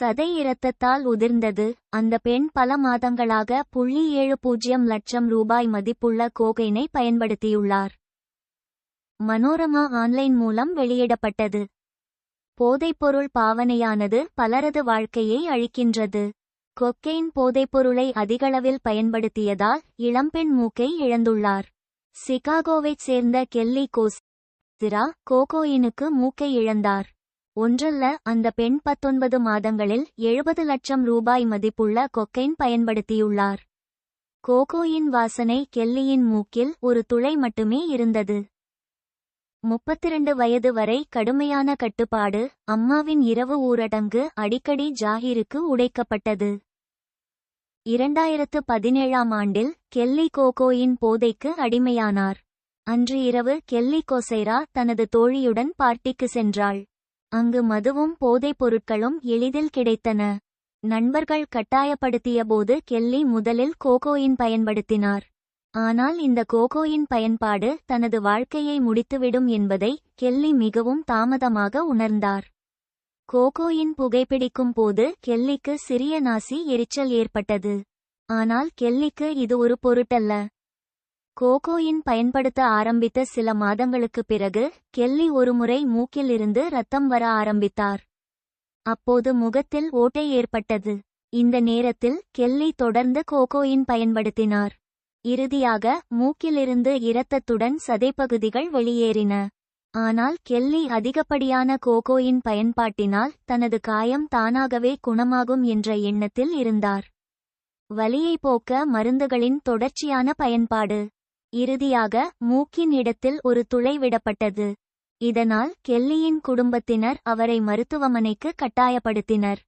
சதை இரத்தத்தால் உதிர்ந்தது. அந்த பெண் பல மாதங்களாக புள்ளி ஏழு பூஜ்ஜியம் லட்சம் ரூபாய் மதிப்புள்ள கோகைனை பயன்படுத்தியுள்ளார். மனோரமா ஆன்லைன் மூலம் வெளியிடப்பட்டது. போதைப்பொருள் பாவனையானது பலரது வாழ்க்கையை அழிக்கின்றது. கொக்கெயின் போதைப்பொருளை அதிகளவில் பயன்படுத்தியதால் இளம்பெண் மூக்கை இழந்துள்ளார். சிகாகோவைச் சேர்ந்த கெல்லி கோஸ்திரா கோகோயினுக்கு மூக்கை இழந்தார். ஒன்றல்ல அந்த பெண் பத்தொன்பது மாதங்களில் எழுபது லட்சம் ரூபாய் மதிப்புள்ள கொக்கைன் பயன்படுத்தியுள்ளார். கோகோயின் வாசனை கெல்லியின் மூக்கில் ஒரு துளை மட்டுமே இருந்தது. முப்பத்திரண்டு வயது வரை கடுமையான கட்டுப்பாடு அம்மாவின் இரவு ஊரடங்கு அடிக்கடி ஜாகிருக்கு உடைக்கப்பட்டது. இரண்டாயிரத்து பதினேழாம் ஆண்டில் கெல்லி கோகோயின் போதைக்கு அடிமையானார். அன்று இரவு கெல்லி கோசைரா தனது தோழியுடன் பார்ட்டிக்கு சென்றாள். அங்கு மதுவும் போதைப் பொருட்களும் எளிதில் கிடைத்தன. நண்பர்கள் கட்டாயப்படுத்தியபோது கெல்லி முதலில் கோகோயின் பயன்படுத்தினார். ஆனால் இந்த கோகோயின் பயன்பாடு தனது வாழ்க்கையை முடித்துவிடும் என்பதை கெல்லி மிகவும் தாமதமாக உணர்ந்தார். கோகோயின் புகைப்பிடிக்கும் போது கெல்லிக்கு சிறிய நாசி எரிச்சல் ஏற்பட்டது. ஆனால் கெல்லிக்கு இது ஒரு பொருட்டல்ல. கோகோயின் பயன்படுத்த ஆரம்பித்த சில மாதங்களுக்குப் பிறகு கெல்லி ஒருமுறை மூக்கிலிருந்து ரத்தம் வர ஆரம்பித்தார். அப்போது முகத்தில் ஓட்டை ஏற்பட்டது. இந்த நேரத்தில் கெல்லி தொடர்ந்து கோகோயின் பயன்படுத்தினார். இறுதியாக மூக்கிலிருந்து இரத்தத்துடன் சதைப்பகுதிகள் வெளியேறின. ஆனால் கெல்லி அதிகப்படியான கோகோயின் பயன்பாட்டினால் தனது காயம் தானாகவே குணமாகும் என்ற எண்ணத்தில் இருந்தார். வலியை போக்க மருந்துகளின் தொடர்ச்சியான பயன்பாடு. இறுதியாக மூக்கின் இடத்தில் ஒரு துளை விடப்பட்டது. இதனால் கெல்லியின் குடும்பத்தினர் அவரை மருத்துவமனைக்கு கட்டாயப்படுத்தினர்.